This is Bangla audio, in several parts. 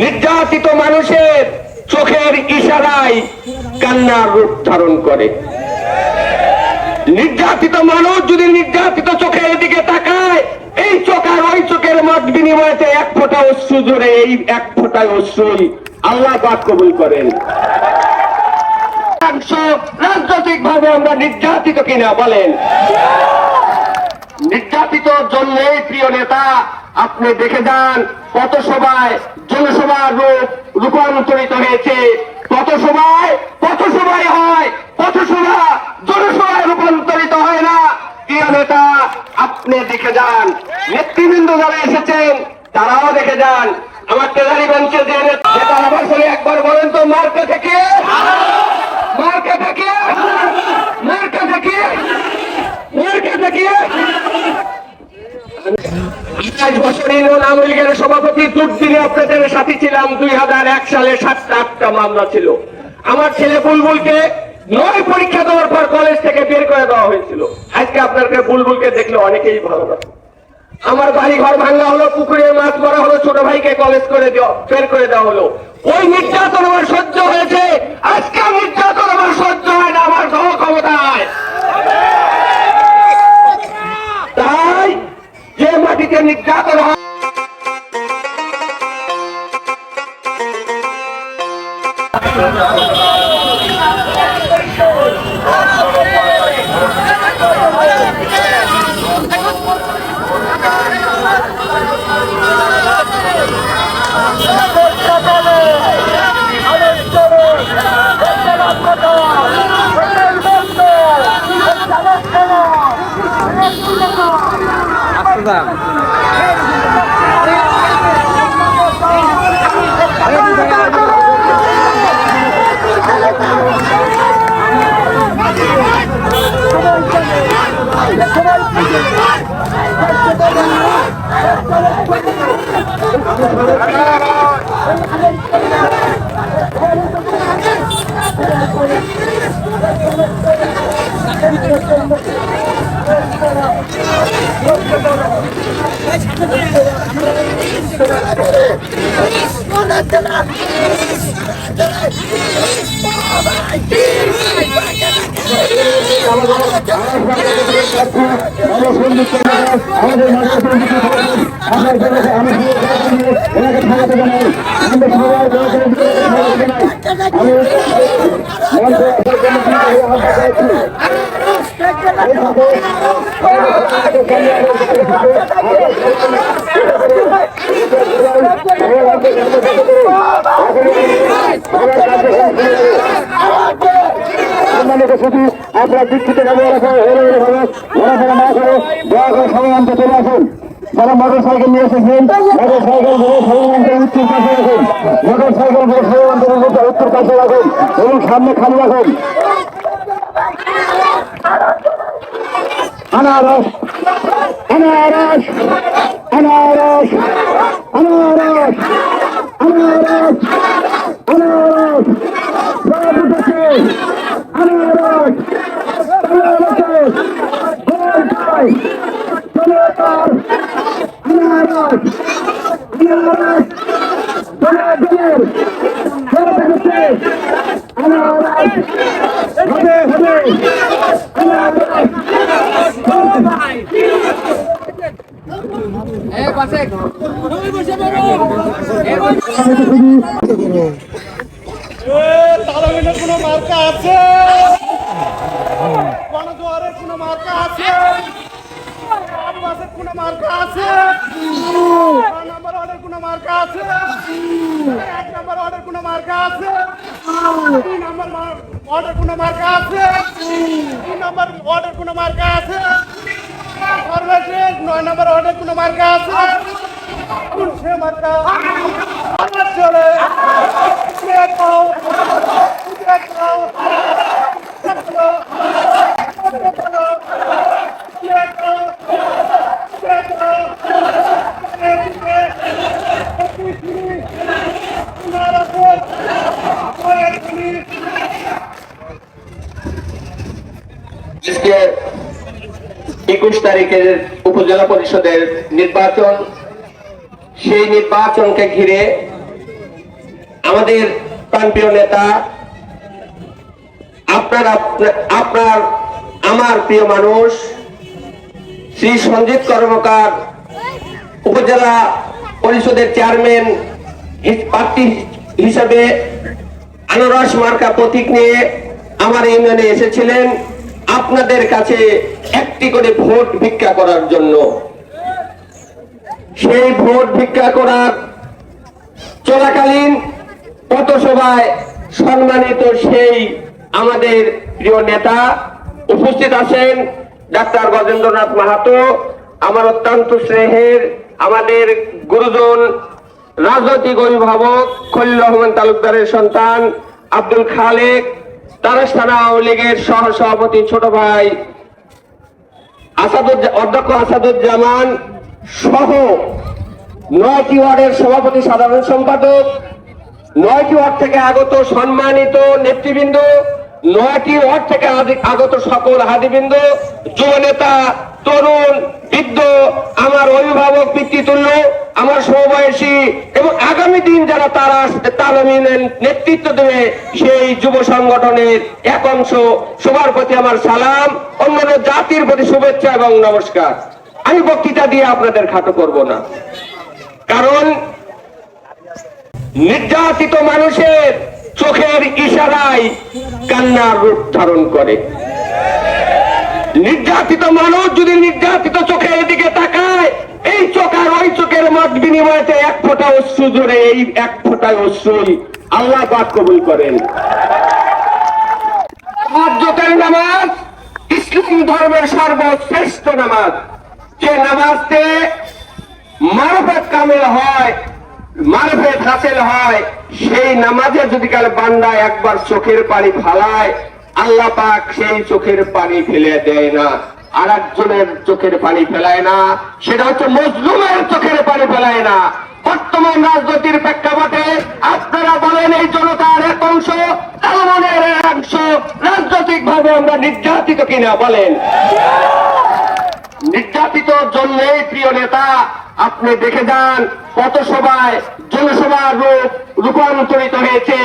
নির্যাতিত মানুষের চোখের ইশারায় কান্নার রূপ ধারণ করে। নির্যাতিত মানুষ যদি নির্যাতিত চোখের দিকে তাকায়, এই চোখ আর ওই চোখের মত বিনিময়তে এক ফোঁটা অশ্রু জোরে এই এক ফোঁটায় অশ্রুই আল্লাহ পাক কবুল করেন। রাজনৈতিক ভাবে আমরা নির্যাতিত কিনা বলেন। নির্যাতিত জন্যই প্রিয় নেতা, আপনি দেখে যান কত সভায় জনসভার রূপ রূপান্তরিত হয়েছে। কত সভায় কত সভায় হয়, কত সভা জনসভায় রূপান্তরিত হয় না। প্রিয় নেতা, আপনি দেখে যান। নেতৃবৃন্দ যারা এসেছেন, তারাও দেখে যান। আমার তেজারি বেঞ্চে যে নেতা একবার বলেন তো মার্কে থেকে? মার্কে সভাপতি দুর্দিনে আপনাদের সাথে ছিলাম দুই হাজার এক সালে সাতটা আটটা মামলা ছিল। আমার ছেলে বুলবুলকে নয় পরীক্ষা দেওয়ার পর কলেজ থেকে বের করে দেওয়া হয়েছিল। আজকে আপনাকে বুলবুলকে দেখলে অনেকেই ভালো আমার বাড়ি ঘর ভাঙা হলো পুকুরে মাছ মারা হলো, ছোট ভাইকে কলেজ করে বের করে দেওয়া হলো। ওই নির্যাতন আমার সহ্য হয়েছে। আজকে নির্যাতন আমার সহ্য হয় না, আমার সহ ক্ষমতায় তাই যে মাটিতে নির্যাতন হয় আমাদের মাঝে উপস্থিত ওনাকে স্বাগত জানাই আমাদের সম্মানিত শুধু আপনারা দীক্ষিত ভাবে না করে দয়া করে সবাই অন্ত চলে আসুন। যারা মোটর সাইকেল নিয়ে এসেছেন। মোটর সাইকেলগুলো সবাই উত্তর পাশে রাখুন। মোটর সাইকেলগুলো সবাই উত্তর পাশে রাখুন। এবং সামনে খালি রাখুন। আনারস আনারস আনারস আনারস আনারস আনারস সভাপতি আনারস আনারস জয় জনতার আনারস আনারস জনগণের সভাপতি আনারস হবে হবে আনারস তালাবিনের কোনো মার্কা আছে গণজোয়ারের কোনো মার্কা আছে আদিবাসের কোনো মার্কা আছে নম্বর ওয়ার্ডের কোনো মার্কা আছে এক নম্বর ওয়ার্ডের কোনো আছে দুই নম্বর ওয়ার্ডের কোনো মার্কা আছে তিন নম্বর ওয়ার্ডের কোনো মার্কা আছে? সর্বশেষ নয় নম্বর ওয়ার্ডের কোনো মার্কা আছে কোন সে মার্কা আমার চলে দেখো দেখো দেখো দেখো দেখো আজকে একুশ তারিখের উপজেলা পরিষদের নির্বাচন। সেই নির্বাচনকে ঘিরে আমাদের প্রান্তীয় নেতা, আপনার আপনার, আমার প্রিয় মানুষ, শ্রী সঞ্জিত কর্মকার, উপজেলা পরিষদের চেয়ারম্যান প্রার্থী হিসাবে আনারস মার্কা প্রতীক নিয়ে আমার ইউনিয়নে এসেছিলেন। আপনাদের কাছে একটি করে ভোট ভিক্ষা করার জন্য। সেই ভোট ভিক্ষা করার চলাকালীন পথসভায় সম্মানিত সেই আমাদের প্রিয় নেতা উপস্থিত আছেন ডাক্তার গজেন্দ্রনাথ মাহাতো, আমার অত্যন্ত স্নেহের আমাদের গুরুজন রাজনৈতিক অভিভাবক খলিল রহমান তালুকদারের সন্তান আব্দুল খালেক তারাস থানা আওয়ামী লীগের সহ সভাপতি ছোট ভাই আসাদুজ্জা অধ্যক্ষ আসাদুজ্জামান সহ নয়টি ওয়ার্ডের সভাপতি সাধারণ সম্পাদক, নয়টি ওয়ার্ড থেকে আগত সম্মানিত নেতৃবৃন্দ, নয়টি ওয়ার্ড থেকে আগত সকল হাদিবৃন্দ যুব নেতা, তরুণ বৃদ্ধ আমার অভিভাবক পিতৃতুল্য আমার সমবয়সী এবং আগামী দিন যারা তারা তালিমের নেতৃত্ব দেবে সেই যুব সংগঠনের এক অংশ। সবার প্রতি আমার সালাম, অন্যান্য জাতির প্রতি শুভেচ্ছা এবং নমস্কার। আমি বক্তৃতা দিয়ে আপনাদের খাটো করব না। কারণ নির্যাতিত মানুষের চোখের ইশারায় কান্নার রূপ ধারণ করে। নির্যাতিত মানুষ যদি নির্যাতিত চোখের দিকে তাকায়, এই চোখ আর ওই চোখের মত বিনিময়তে এক ফোঁটা অশ্রু জোরে এই এক ফোঁটায় অশ্রুই আল্লাহ পাক কবুল করেন। নামাজ ইসলাম ধর্মের সর্বশ্রেষ্ঠ নামাজ। যে নামাজতে মারফত কামেল হয়, মারফত হাসিল হয়, সেই নামাজে যদি কাল বান্দা একবার চোখের পানি ফালায় আল্লাহ পাক সেই চোখের পানি ফেলে দেয় না। আর একজনের চোখের পানি ফেলায় না, সেটা হচ্ছে মজলুমের চোখের পানি ফেলায় না। বর্তমান রাজনীতির প্রেক্ষাপটে আপনারা বলেন এই জনতার এক অংশ তালমনের অংশ রাজনৈতিক ভাবে আমরা নির্যাতিত কিনা বলেন। নির্যাতিত জন্যে প্রিয় নেতা, আপনি দেখে যান পথসভায় জনসভার রূপ রূপান্তরিত হয়েছে।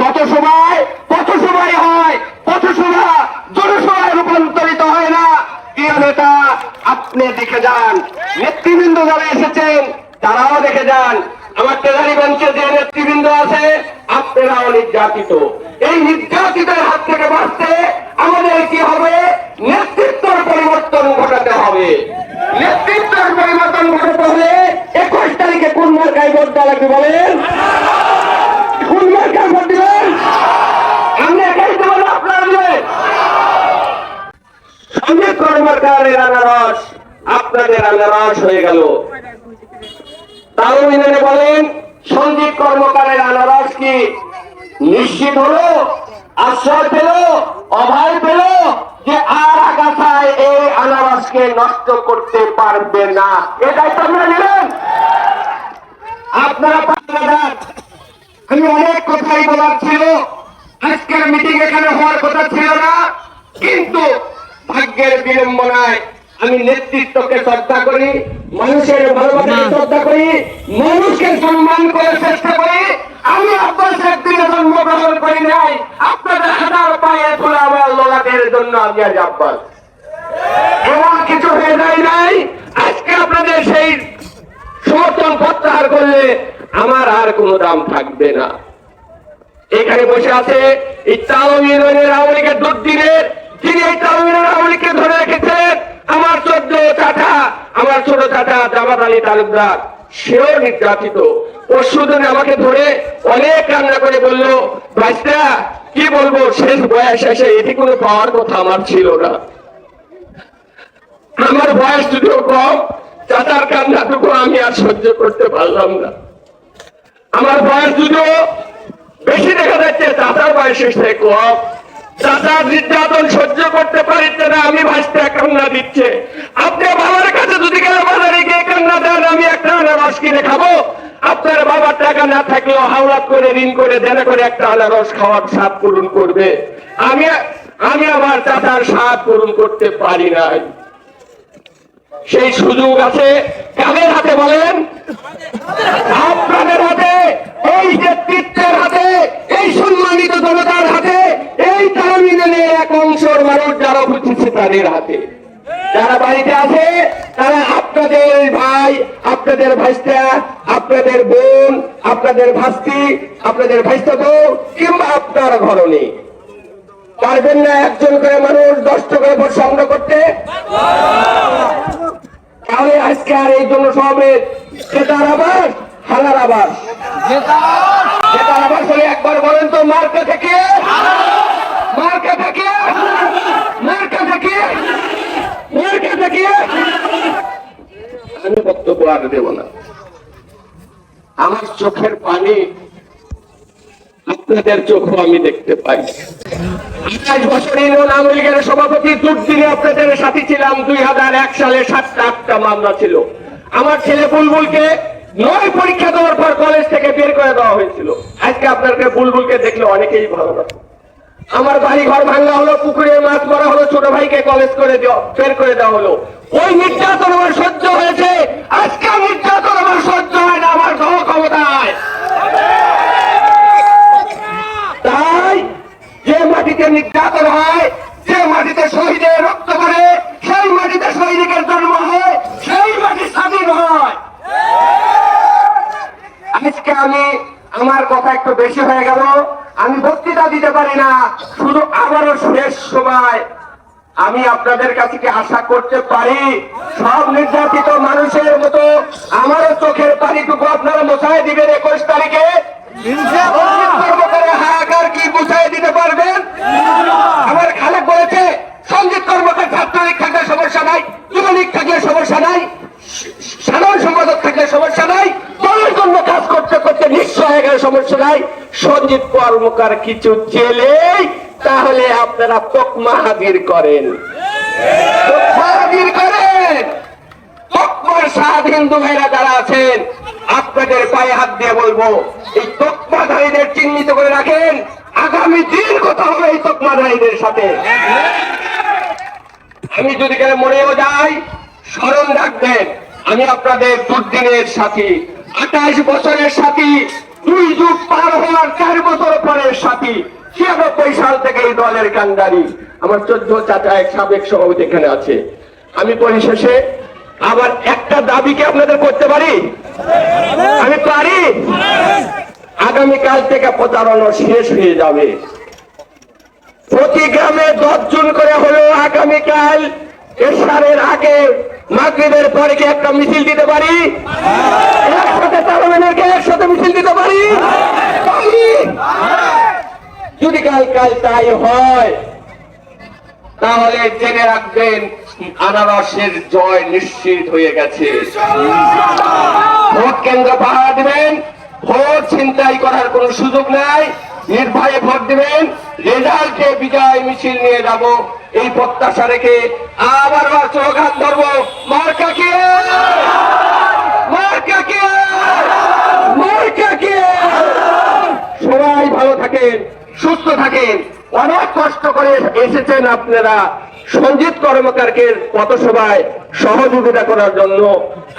কত সভায় কত পথসভায় হয় পথসভা জনসভায় রূপান্তরিত হয় না প্রিয় নেতা আপনি দেখে যান। নেতৃবৃন্দ যারা এসেছেন তারাও দেখে যান। আমার তেলারিগঞ্জে যে নেতৃবৃন্দ আছে, আপনারাও নির্যাতিত। এই নির্যাতিতের হাত থেকে বাঁচতে আমাদের কি হবে? নেতৃত্বের পরিবর্তন ঘটাতে হবে। নেতৃত্বের পরিবর্তন ঘটাতে হলে একুশ তারিখে কোন মার্কায় ভোট দেওয়া লাগবে বলেন? কোন মার্কায় ভোট দিবেন? আমরা একাই দেবো আপনারা দিবেন সঙ্গে কর্মকারের আনারস আপনাদের আনারস হয়ে গেল। তাও বলেন, সঞ্জীব কর্মকারের আনারস কি? নিশ্চিত হলো, আশ্রয় পেল, অভয় পেল যে আর আগাছায় এই আনারসকে নষ্ট করতে পারবে না। এটাই তো আমরা নিলেন? আপনারা আমি অনেক কথাই বলার ছিল। আজকের মিটিং এখানে হওয়ার কথা ছিল না। কিন্তু ভাগ্যের বিড়ম্বনায় আমি নেতৃত্বকে শ্রদ্ধা করি মানুষের ভালোবাসাকে শ্রদ্ধা করি মানুষকে সম্মান করে চেষ্টা করি। আমি আব্বাস একদিনে জন্মগ্রহণ করি নাই। আপনাদের হাজার পায়ে তোলা আমার লোলাদের জন্য আমি আজ আব্বাস। এমন কিছু হয়ে যায় নাই। আজকে আপনাদের সেই সমর্থন প্রত্যাহার করলে আমার আর কোনো দাম থাকবে না। এখানে বসে আছে এই তালম ইউনিয়নের আওয়ামী লীগের দুর্দিনের যিনি এই তালম ইউনিয়নের আওয়ামী লীগকে ধরে রেখেছেন আমার চোদ্দ চাটা আমার ছোট চাটা জামাত আলী তালুকদার, সেও নির্যাতিত। পরশুদিন আমাকে ধরে অনেক কান্না করে বলল ভাইস্তা কি বলব? শেষ বয়স এসে এটি কোনো পাওয়ার কথা আমার ছিল না। আমার বয়স যদিও কম, চাচার কান্নাটুকু আমি আর সহ্য করতে পারলাম না। আমার বয়স যদিও বেশি দেখা যাচ্ছে, চাচার বয়স এসে কম নির্যাতন সহ্য করতে পারছে না, আমি ভাসতে কান্না দিচ্ছে। আপনি বাবার কাছে যদি গেলে বাজারে গিয়ে কান্না দেন, আমি একটা আনারস কিনে খাব। আপনার বাবার টাকা না থাকলেও হাওলাত করে, ঋণ করে, দেনা করে একটা আনারস খাওয়ার স্বাদ পূরণ করবে। আমি আমি আমার চাচার স্বাদ পূরণ করতে পারি নাই। সেই সুযোগ আছে। কাদের হাতে বলেন? আপনাদের হাতে এই নেতৃত্বের হাতে, এই সম্মানিত জনতার হাতে, এই টার্মিনালের এক অংশের মানুষ যারা বুঝেছে তাদের হাতে। যারা বাড়িতে আছে, তারা আপনাদের ভাই, আপনাদের ভাইস্তা, আপনাদের বোন, আপনাদের ভাস্তি, আপনাদের ভাইস্তা বউ কিংবা আপনার ঘরণী। পারবেন না একজন করে মানুষ দশটা করে ভোট সংগ্রহ করতে? তাহলে আজকে আর এই জন্য সমাবেশ সেটার আবাস হালার আবাস যেটার আবাস হলে একবার বলেন তো, মার্কা থেকে? মার্কা থেকে? মার্কা থেকে? মার্কা থেকে? আমি বক্তব্য আর দেব না। আমার চোখের পানি, আপনাদের চোখও আমি দেখতে পাই। আঠাশ বছর ইউনিয়ন আওয়ামী লীগের সভাপতি দুর্দিনে আপনাদের সাথে ছিলাম, দুই হাজার এক সালে সাতটা, আটটা মামলা ছিল। আমার ছেলে বুলবুলকে নয় পরীক্ষা দেওয়ার পর কলেজ থেকে বের করে দেওয়া হয়েছিল। আজকে আপনাকে বুলবুলকে দেখলে অনেকেই ভালো লাগে আমার বাড়ি ঘর ভাঙা হলো, পুকুরে মাছ মারা হলো, ছোট ভাইকে কলেজ করে বের করে দেওয়া হলো। ওই নির্যাতন আমার সহ্য হয়েছে। আজকে নির্যাতন আমার সহ্য হয় না, আমার সহ ক্ষমতায়। তাই যে মাটিতে নির্যাতন হয় যে মাটিতে শহীদের রক্ত করে সেই মাটিতে সৈনিকের জন্ম হয় সেই মাটি স্বাধীন হয় আজকে আমি আমার কথা একটু বেশি হয়ে গেল, আমি বক্তৃতা দিতে পারি না, শুধু আমারও শেষ সময়। আমি আপনাদের কাছে কি আশা করতে পারি? সব নির্যাতিত মানুষের মতো আমারও চোখের পানিটুকু আপনারা মোছায় দিবেন একুশ তারিখে কর্মকারের হাহাকার কি বুঝাই দিতে পারবেন আমার খালেক বলেছে সঞ্জিত কর্মকার ছাত্রলীগ থাকলে সমস্যা নাই যুবলীগ থাকলে সমস্যা নাই সাধারণ সম্পাদক থাকলে সমস্যা নাই দলের জন্য কাজ করতে করতে নিঃস্ব হয়ে গেলে সমস্যা নাই। সঞ্জিত কর্মকার কিছু জেলেই, তাহলে আপনারা তকমা হাজির করেন। আগামী দিন কথা হবে আমি যদি কেন যাই, স্মরণ রাখবেন, আমি আপনাদের দুর্দিনের সাথী, আঠাশ বছরের সাথী দুই যুগ পার হওয়ার চার বছর পরের সাথী, ছিয়ানব্বই সাল থেকে এই দলের কান্ডারি আমার চোদ্দ চাচা এক সাবেক সভাপতি এখানে আছে। আমি পরিশেষে আবার একটা দাবিকে আপনাদের করতে পারি? আমি পারি? আগামীকাল থেকে প্রচারণা শেষ হয়ে যাবে। প্রতি গ্রামে দশজন করে হলেও আগামীকাল এশারের আগে মাগরিবের পরে কি একটা মিছিল দিতে পারি? একসাথে তারমেনকে একসাথে মিছিল দিতে পারি। যদি কাল কাল তাই হয়, তাহলে জেনে রাখবেন, আনারসের জয় নিশ্চিত হয়ে গেছে। ভোট কেন্দ্র পাহারা দিবেন, ভোট ছিনতাই করার কোন সুযোগ নাই নির্ভয়ে ভোট দিবেন, রেজাল্টে বিজয় মিছিল নিয়ে যাব। এই প্রত্যাশা রেখে আবার স্লোগান ধরবো মার্কা কে? মার্কা কে? সবাই ভালো থাকেন, সুস্থ থাকেন। অনেক কষ্ট করে এসেছেন আপনারা। সঞ্জিত কর্মকারকে পথসভায় সহযোগিতা করার জন্য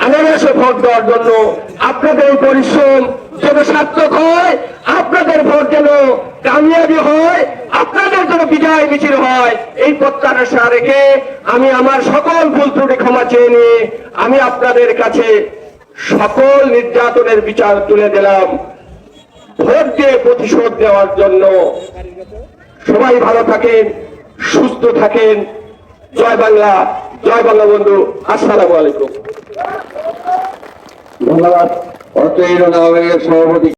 আনারসে ভোট দেওয়ার জন্য আপনাদের পরিশ্রম যেন সার্থক হয়, আপনাদের ভোট যেন কামিয়াবি হয়, আপনাদের যেন বিজয় মিছিল হয়, এই প্রত্যাশা রেখে আমি আমার সকল ভুল ত্রুটি ক্ষমা চেয়ে নিয়ে আমি আপনাদের কাছে সকল নির্যাতনের বিচার তুলে দিলাম। ভোট দিয়ে প্রতিশোধ দেওয়ার জন্য সবাই ভালো থাকেন, সুস্থ থাকেন। জয় বাংলা জয় বাংলা বন্ধু আসসালামু আলাইকুম। ধন্যবাদ। লীগের সভাপতি